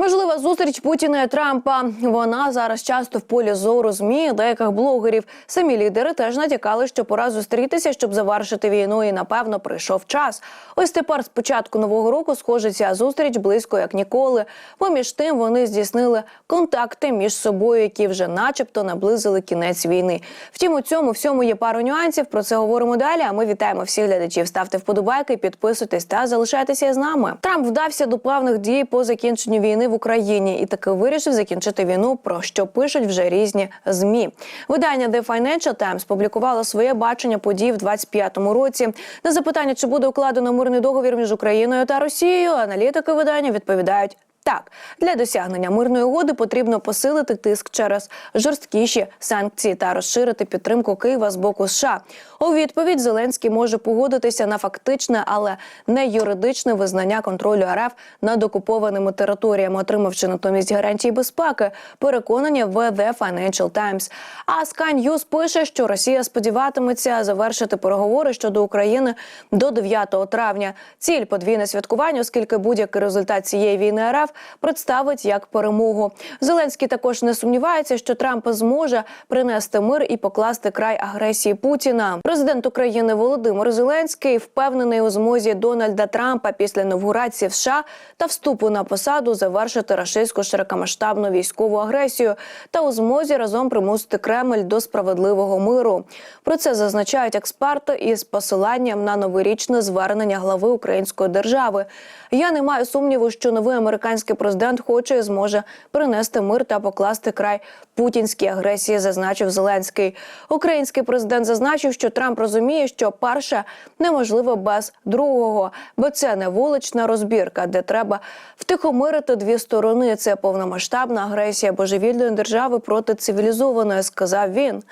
Можлива зустріч Путіна і Трампа. Вона зараз часто в полі зору змі, деяких блогерів. Самі лідери теж натякали, що пора зустрітися, щоб завершити війну. І напевно прийшов час. Ось тепер з початку нового року схоже ця зустріч близько як ніколи. Поміж тим вони здійснили контакти між собою, які вже, начебто, наблизили кінець війни. Втім, у цьому всьому є пару нюансів. Про це говоримо далі. А ми вітаємо всіх глядачів. Ставте вподобайки, підписуйтесь та залишайтеся з нами. Трамп вдався до плавних дій по закінченню війни в Україні і таки вирішив закінчити війну. Про що пишуть вже різні змі. Видання The Financial Times публікувало своє бачення подій в 25-му році. На запитання, чи буде укладено мирний договір між Україною та Росією, аналітики видання відповідають. Так, для досягнення мирної угоди потрібно посилити тиск через жорсткіші санкції та розширити підтримку Києва з боку США. У відповідь Зеленський може погодитися на фактичне, але не юридичне визнання контролю РФ над окупованими територіями, отримавши натомість гарантії безпеки. Переконані в The Financial Times. А Sky News пише, що Росія сподіватиметься завершити переговори щодо України до 9 травня. Ціль подвійне святкування, оскільки будь-який результат цієї війни РФ представить як перемогу. Зеленський також не сумнівається, що Трамп зможе принести мир і покласти край агресії Путіна. Президент України Володимир Зеленський впевнений у змозі Дональда Трампа після інавгурації в США та вступу на посаду завершити рашистську широкомасштабну військову агресію та у змозі разом примусити Кремль до справедливого миру. Про це зазначають експерти із посиланням на новорічне звернення глави української держави. Я не маю сумніву, що новий американський президент хоче і зможе принести мир та покласти край путінській агресії, зазначив Зеленський. Український президент зазначив, що Трамп розуміє, що перше неможливо без другого, бо це не вулична розбірка, де треба втихомирити дві сторони. Це повномасштабна агресія божевільної держави проти цивілізованої, сказав він.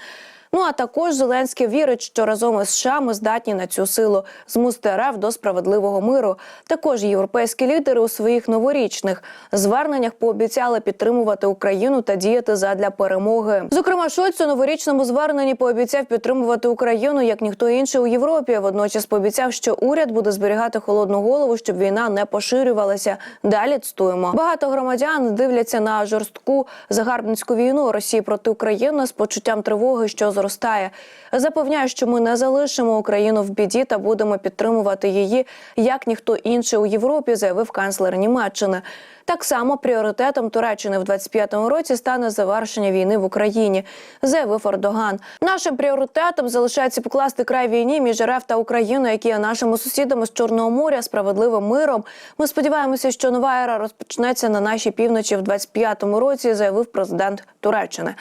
Ну а також Зеленський вірить, що разом із США ми здатні на цю силу змусити РФ до справедливого миру. Також європейські лідери у своїх новорічних зверненнях пообіцяли підтримувати Україну та діяти задля перемоги. Зокрема, Шольц у новорічному зверненні пообіцяв підтримувати Україну як ніхто інший у Європі. Водночас пообіцяв, що уряд буде зберігати холодну голову, щоб війна не поширювалася. Далі цитуємо. Багато громадян дивляться на жорстку загарбницьку війну Росії проти України з почуттям тривоги, що зростає. Запевняю, що ми не залишимо Україну в біді та будемо підтримувати її як ніхто інший у Європі, заявив канцлер Німеччини. Так само пріоритетом Туреччини в 25-му році стане завершення війни в Україні, заявив Ердоган. Нашим пріоритетом залишається покласти край війні між РФ та Україною, які є нашими сусідами з Чорного моря, справедливим миром. Ми сподіваємося, що нова ера розпочнеться на нашій півночі в 25-му році, заявив президент Туреччини.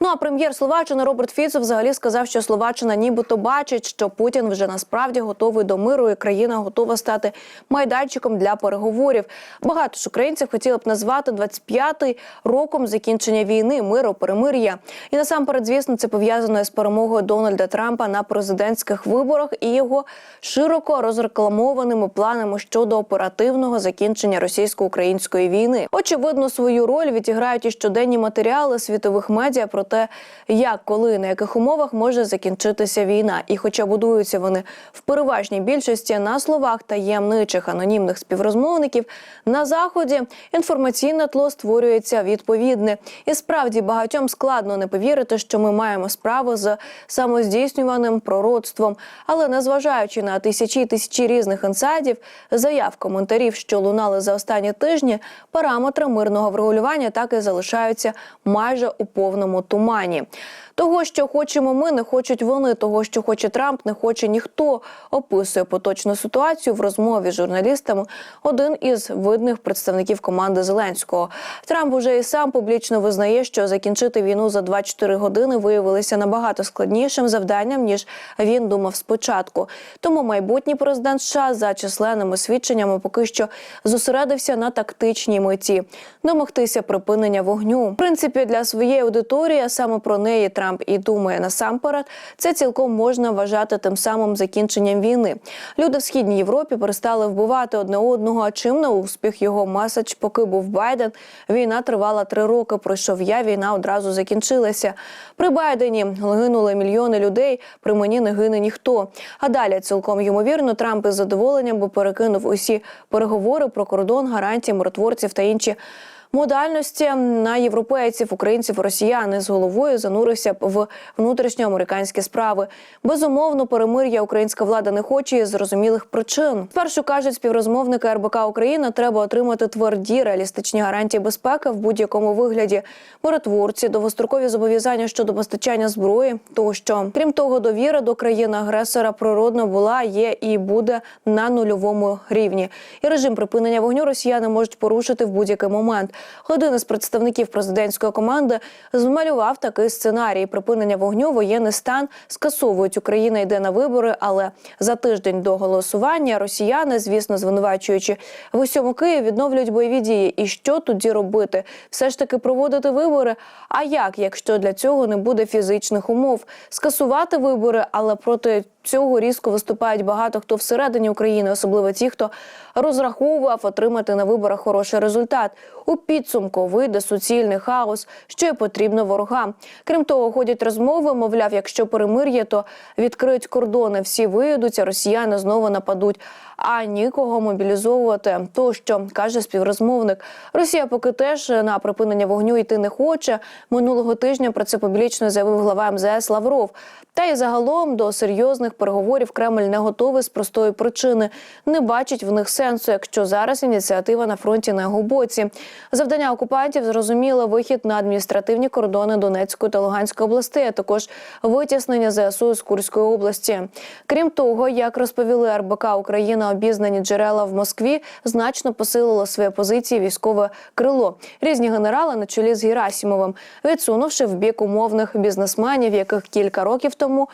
Ну а прем'єр Словаччини Роберт Фіцо взагалі сказав, що Словаччина нібито бачить, що Путін вже насправді готовий до миру, і країна готова стати майданчиком для переговорів. Багато ж українців хотіли б назвати 25-й роком закінчення війни, миру, перемир'я. І насамперед, звісно, це пов'язано з перемогою Дональда Трампа на президентських виборах і його широко розрекламованими планами щодо оперативного закінчення російсько-української війни. Очевидно, свою роль відіграють і щоденні матеріали світових медіа про те, як, коли, на яких умовах може закінчитися війна. І, хоча будуються вони в переважній більшості на словах таємничих анонімних співрозмовників, на заході інформаційне тло створюється відповідне. І справді багатьом складно не повірити, що ми маємо справу з самоздійснюваним пророцтвом. Але незважаючи на тисячі тисячі різних інсайдів, заяв коментарів, що лунали за останні тижні, параметри мирного врегулювання так і залишаються майже у повному тумані. Того, що хочемо ми, не хочуть вони. Того, що хоче Трамп, не хоче ніхто. Описує поточну ситуацію в розмові з журналістами один із видних представників команди Зеленського. Трамп уже і сам публічно визнає, що закінчити війну за 24 години виявилося набагато складнішим завданням ніж він думав спочатку. Тому майбутній президент США за численними свідченнями поки що зосередився на тактичній меті домогтися припинення вогню. В принципі, для своєї аудиторії а саме про неї Трамп і думає насамперед, це цілком можна вважати тим самим закінченням війни. Люди в східній Європі перестали вбивати одне одного. А чим на успіх його меседж, поки був Байден, війна тривала три роки. Пройшов я, війна одразу закінчилася. При Байдені гинули мільйони людей. При мені не гине ніхто. А далі цілком ймовірно, Трамп із задоволенням би перекинув усі переговори про кордон, гарантії, миротворців та інші модальності на європейців, українців, росіян з головою занурився б в внутрішньоамериканські справи. Безумовно, перемир'я українська влада не хоче із зрозумілих причин. Спершу кажуть співрозмовники РБК Україна, треба отримати тверді реалістичні гарантії безпеки в будь-якому вигляді. Миротворці, довгострокові зобов'язання щодо постачання зброї, тощо крім того, довіра до країни-агресора природно була, є і буде на нульовому рівні. І режим припинення вогню росіяни можуть порушити в будь-який момент. Один із представників президентської команди змалював такий сценарій: припинення вогню, воєнний стан скасовують. Україна йде на вибори, але за тиждень до голосування росіяни, звісно, звинувачуючи в усьому Києві, відновлюють бойові дії. І що тоді робити? Все ж таки проводити вибори. А як, якщо для цього не буде фізичних умов? Скасувати вибори, але проти цього різко виступають багато хто всередині України, особливо ті, хто розраховував отримати на виборах хороший результат. У підсумку вийде суцільний хаос, що й потрібно ворогам. Крім того, ходять розмови. Мовляв, якщо перемир'я, то відкриють кордони, всі виїдуть, росіяни знову нападуть. А нікого мобілізовувати. То що каже співрозмовник, Росія поки теж на припинення вогню йти не хоче. Минулого тижня про це публічно заявив глава МЗС Лавров. Та й загалом до серйозних переговорів Кремль не готовий з простої причини. Не бачить в них сенсу, якщо зараз ініціатива на фронті на його боці. Завдання окупантів зрозуміло вихід на адміністративні кордони Донецької та Луганської областей, а також витіснення ЗСУ з Курської області. Крім того, як розповіли РБК Україна, обізнані джерела в Москві значно посилило свої позиції військове крило. Різні генерали на чолі з Герасімовим, відсунувши в бік умовних бізнесменів, яких кілька років тому.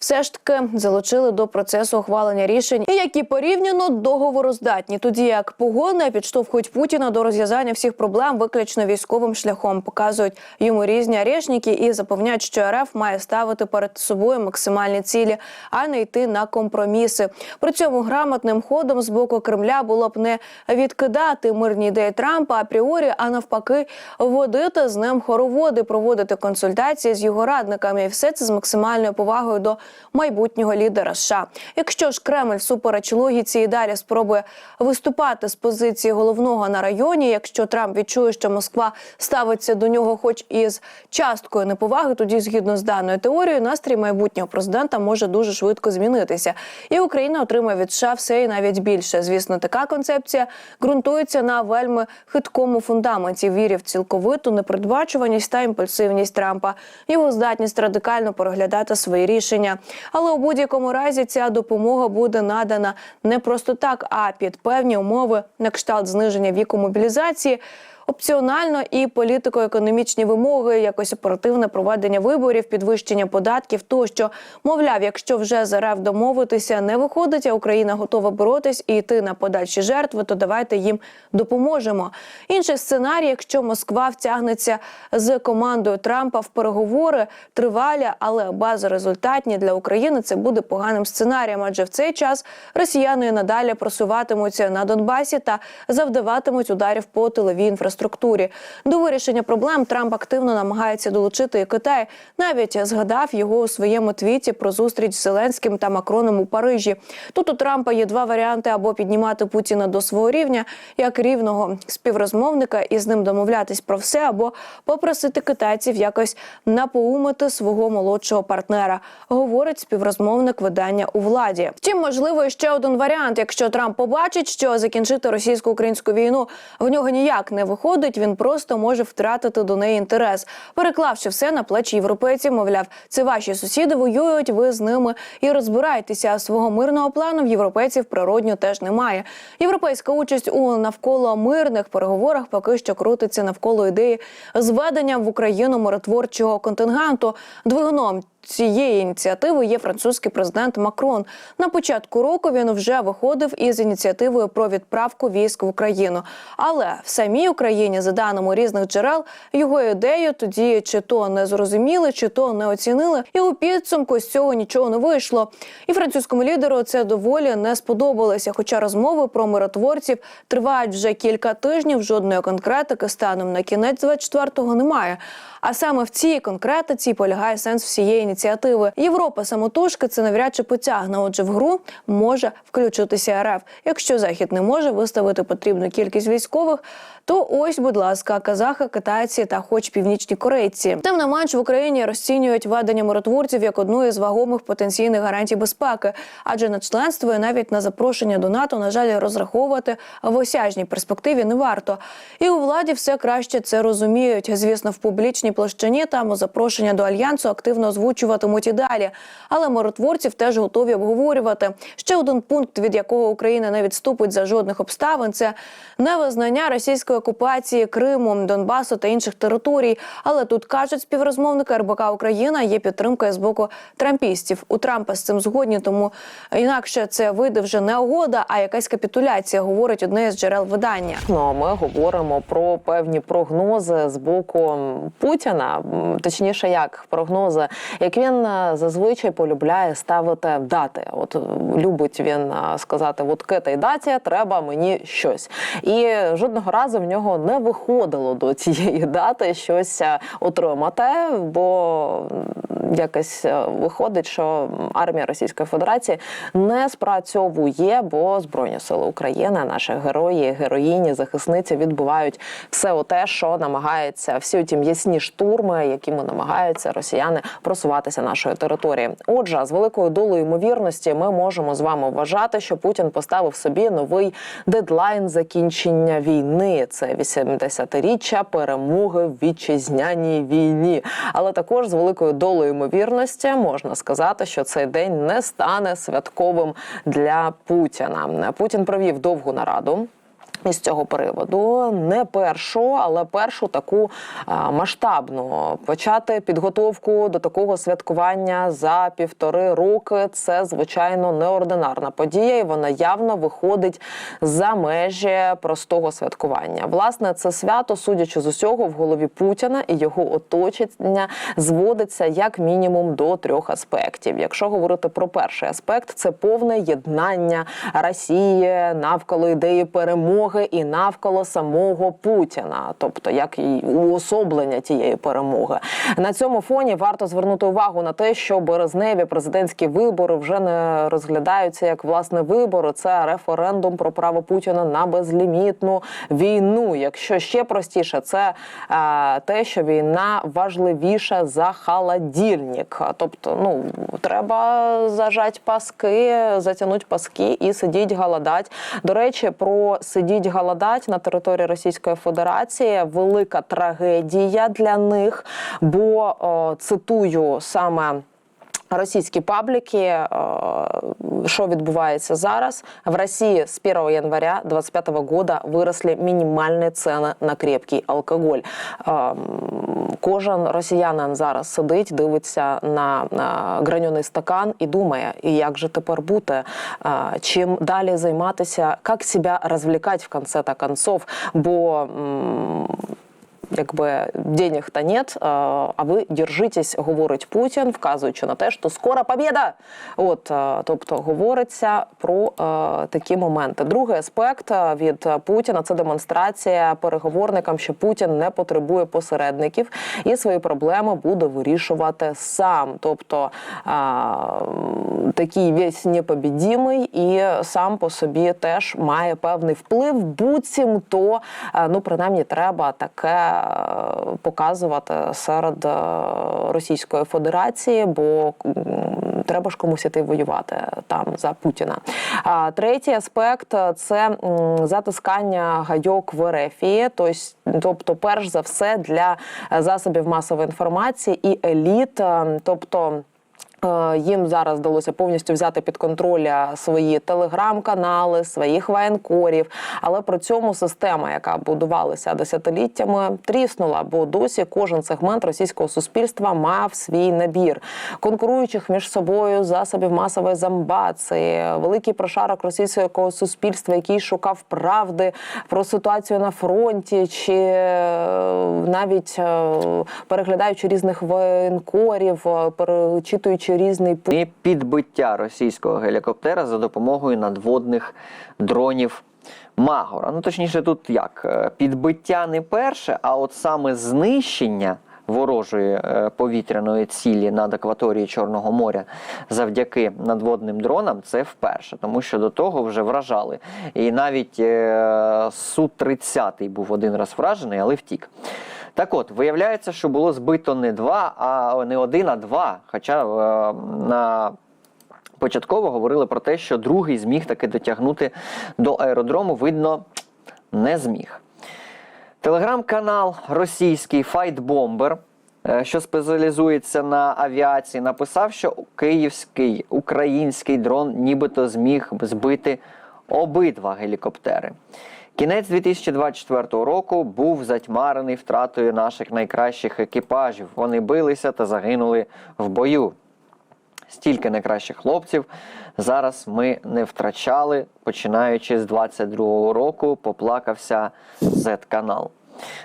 Все ж таки залучили до процесу ухвалення рішень, які порівняно договороздатні, тоді як погони підштовхують Путіна до розв'язання всіх проблем виключно військовим шляхом, показують йому різні арешники і запевняють, що РФ має ставити перед собою максимальні цілі, а не йти на компроміси. При цьому грамотним ходом з боку Кремля було б не відкидати мирні ідеї Трампа апріорі, а навпаки, водити з ним хороводи, проводити консультації з його радниками, і все це з максимальною повагою до майбутнього лідера США. Якщо ж Кремль всупереч логіці і далі спробує виступати з позиції головного на районі, якщо Трамп відчує, що Москва ставиться до нього, хоч із часткою неповаги, тоді згідно з даною теорією, настрій майбутнього президента може дуже швидко змінитися, і Україна отримає від США все і навіть більше. Звісно, така концепція ґрунтується на вельми хиткому фундаменті вірі в цілковиту непередбачуваність та імпульсивність Трампа, його здатність радикально переглядати свої рішення. Але у будь-якому разі ця допомога буде надана не просто так, а під певні умови на кшталт зниження віку мобілізації. Опціонально і політико-економічні вимоги, якось оперативне проведення виборів, підвищення податків, тощо мовляв, якщо вже з РФ домовитися не виходить, а Україна готова боротись і йти на подальші жертви, то давайте їм допоможемо. Інший сценарій, якщо Москва втягнеться з командою Трампа в переговори, тривалі, але безрезультатні для України, це буде поганим сценарієм. Адже в цей час росіяни надалі просуватимуться на Донбасі та завдаватимуть ударів по тиловій інфраструктурі. До вирішення проблем Трамп активно намагається долучити і Китай. Навіть згадав його у своєму твіті про зустріч з Зеленським та Макроном у Парижі. Тут у Трампа є два варіанти: або піднімати Путіна до свого рівня як рівного співрозмовника і з ним домовлятись про все, або попросити китайців якось напоумити свого молодшого партнера. Говорить співрозмовник видання у владі. Втім, можливо, ще один варіант. Якщо Трамп побачить, що закінчити російсько-українську війну в нього ніяк не виходить, він просто може втратити до неї інтерес, переклавши все на плечі європейців. Мовляв, це ваші сусіди воюють, ви з ними і розбирайтеся. А свого мирного плану в європейців природньо теж немає. Європейська участь у навколо мирних переговорах поки що крутиться навколо ідеї зведення в Україну миротворчого контингенту двигуном. Цієї ініціативи є французький президент Макрон. На початку року він вже виходив із ініціативою про відправку військ в Україну. Але в самій Україні, за даними різних джерел, його ідею тоді чи то не зрозуміли, чи то не оцінили. І у підсумку з цього нічого не вийшло. І французькому лідеру це доволі не сподобалося. Хоча розмови про миротворців тривають вже кілька тижнів. Жодної конкретики станом на кінець 24-го немає. А саме в цій конкретиці полягає сенс всієї ініціативи. Європа самотужки це навряд чи потягне. Отже, в гру може включитися РФ. Якщо захід не може виставити потрібну кількість військових, то ось, будь ласка, казахи, китайці та хоч північні корейці. Тим не менш в Україні розцінюють ведення миротворців як одну із вагомих потенційних гарантій безпеки, адже на членство і навіть на запрошення до НАТО, на жаль, розраховувати в осяжній перспективі не варто. І у владі все краще це розуміють. Звісно, в публічній площині там запрошення до альянсу активно озвучуватимуть і далі. Але миротворців теж готові обговорювати. Ще один пункт, від якого Україна не відступить за жодних обставин, це невизнання російської окупації Криму, Донбасу та інших територій. Але тут кажуть співрозмовники РБК Україна є підтримка з боку трампістів. У Трампа з цим згодні, тому інакше це вийде вже не угода, а якась капітуляція, говорить одне з джерел видання. Ну, а ми говоримо про певні прогнози з боку Путіна, точніше, як прогнози, як він е, зазвичай полюбляє ставити дати. От е, любить він е, сказати: от к этой даті треба мені щось. І жодного разу в нього не виходило до цієї дати щось е, отримати, бо якось е, виходить, що армія Російської Федерації не спрацьовує, бо Збройні сили України, наші герої, героїні, захисниці відбувають все те, що намагається всі ті м'ясні штурми, якими намагаються росіяни просуватися нашої території. Отже, з великою долею ймовірності ми можемо з вами вважати, що Путін поставив собі новий дедлайн закінчення війни. Це 80-річчя перемоги в вітчизняній війні. Але також з великою долею ймовірності можна сказати, що цей день не стане святковим для Путіна. Путін провів довгу нараду. Із цього приводу не першу, але першу таку масштабну почати підготовку до такого святкування за півтори роки. Це звичайно неординарна подія, і вона явно виходить за межі простого святкування. Власне, це свято, судячи з усього, в голові Путіна і його оточення зводиться як мінімум до трьох аспектів. Якщо говорити про перший аспект, це повне єднання Росії навколо ідеї перемоги і навколо самого Путіна, тобто як і уособлення тієї перемоги. На цьому фоні варто звернути увагу на те, що березневі президентські вибори вже не розглядаються як власне вибори. Це референдум про право Путіна на безлімітну війну. Якщо ще простіше, це е, те, що війна важливіша за холодильник. Тобто, ну треба зажать паски, затягнути паски і сидіть голодать. До речі, про сидіть голодать на території Російської Федерації велика трагедія для них, бо цитую саме. Російські пабліки, що відбувається зараз. В Росії з 1 января 2025 года виросли мінімальні ціни на крепкий алкоголь. Кожен росіянин зараз сидить, дивиться на, граньоний стакан і думає, і як же тепер бути, чим далі займатися, як себе розвлікати в конце та концов, бо якби денег-то нет, а ви держитесь, говорить Путін, вказуючи на те, що скоро побєда. От тобто говориться про такі моменти. Другий аспект від Путіна це демонстрація переговорникам, що Путін не потребує посередників і свої проблеми буде вирішувати сам. Тобто такий весь непобідімий і сам по собі теж має певний вплив. Буцімто, е, ну принаймні, треба таке показувати серед е, Російської Федерації, бо треба ж комусь іти воювати там за Путіна. А третій аспект е, це затискання гайок в Ерефії, тобто, перш за все для е, засобів масової інформації і еліт, тобто. Е, Їм зараз вдалося повністю взяти під контроль е, свої телеграм-канали, своїх воєнкорів. Але при цьому система, яка будувалася десятиліттями, тріснула, бо досі кожен сегмент російського суспільства мав свій набір конкуруючих між собою засобів масової замбації, великий прошарок російського суспільства, який шукав правди про ситуацію на фронті, чи е, навіть переглядаючи різних воєнкорів, е, перечитуючи різний і підбиття російського гелікоптера за допомогою надводних дронів Магора. Ну точніше, тут як Е, підбиття не перше, а от саме знищення ворожої е, повітряної цілі над акваторією Чорного моря завдяки надводним дронам, це вперше, тому що до того вже вражали. І навіть е, Су-30 був один раз вражений, але втік. Так от, виявляється, що було збито не два, а не один, а два. Хоча е, на початково говорили про те, що другий зміг таки дотягнути до аеродрому, видно, не зміг. Телеграм-канал російський Файтбомбер, е, що спеціалізується на авіації, написав, що київський український дрон нібито зміг збити обидва гелікоптери. Кінець 2024 року був затьмарений втратою наших найкращих екіпажів. Вони билися та загинули в бою. Стільки найкращих хлопців зараз ми не втрачали. Починаючи з 22-го року, поплакався Z-канал.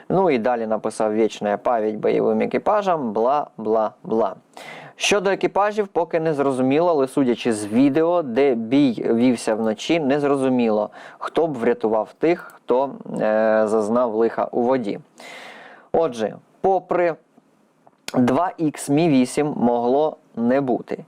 Ну і далі написав вічна пам'ять бойовим екіпажам, бла бла бла. Щодо екіпажів, поки не зрозуміло, але судячи з відео, де бій вівся вночі, не зрозуміло, хто б врятував тих, хто е, зазнав лиха у воді. Отже, попри 2х Мі 8 могло не бути.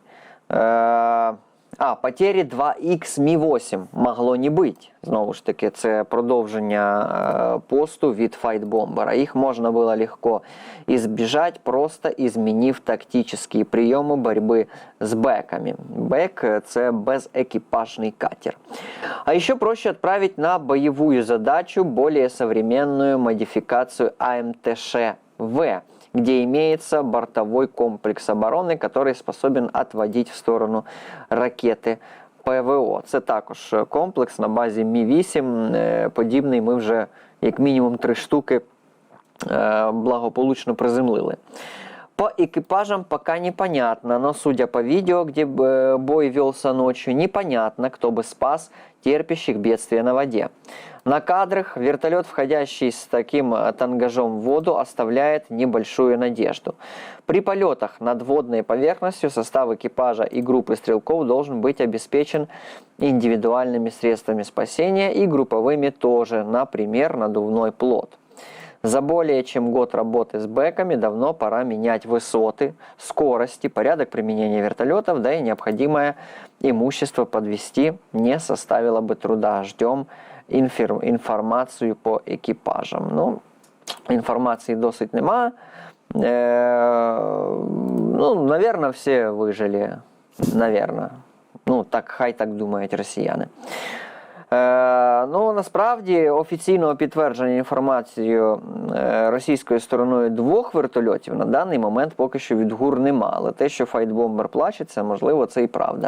Е, а, потері 2х Мі 8 могло не бути. Знову ж таки, це продовження е, посту від файтбомбера. Їх можна було легко избежать, просто изменив тактические приемы борьбы с бэками. Бэк – це безэкипажный катер. А еще проще отправить на боевую задачу более современную модификацию АМТШ-В, где имеется бортовой комплекс обороны, который способен отводить в сторону ракети ПВО. Це також комплекс на базі Мі-8. Е, Подібний ми вже як мінімум три штуки е, благополучно приземлили. По экипажам пока непонятно, но судя по видео, где э, бой велся ночью, непонятно, кто бы спас терпящих бедствия на воде. На кадрах вертолет, входящий с таким э, тангажом в воду, оставляет небольшую надежду. При полетах над водной поверхностью состав экипажа и группы стрелков должен быть обеспечен индивидуальными средствами спасения и групповыми тоже, например, надувной плот. За более чем год работы с бэками давно пора менять высоты, скорости, порядок применения вертолетов, да и необходимое имущество подвести не составило бы труда. Ждем інфір- інформацію по екіпажам. Ну, інформації досить нема. Е, ну, наверное, всі вижили. Наверное. Ну, так, хай так думають росіяни. Е, ну, насправді офіційного підтвердження інформацією е, російською стороною двох вертольотів на даний момент поки що від ГУР нема. Але те, що Файтбомбер плачеться, можливо, це і правда.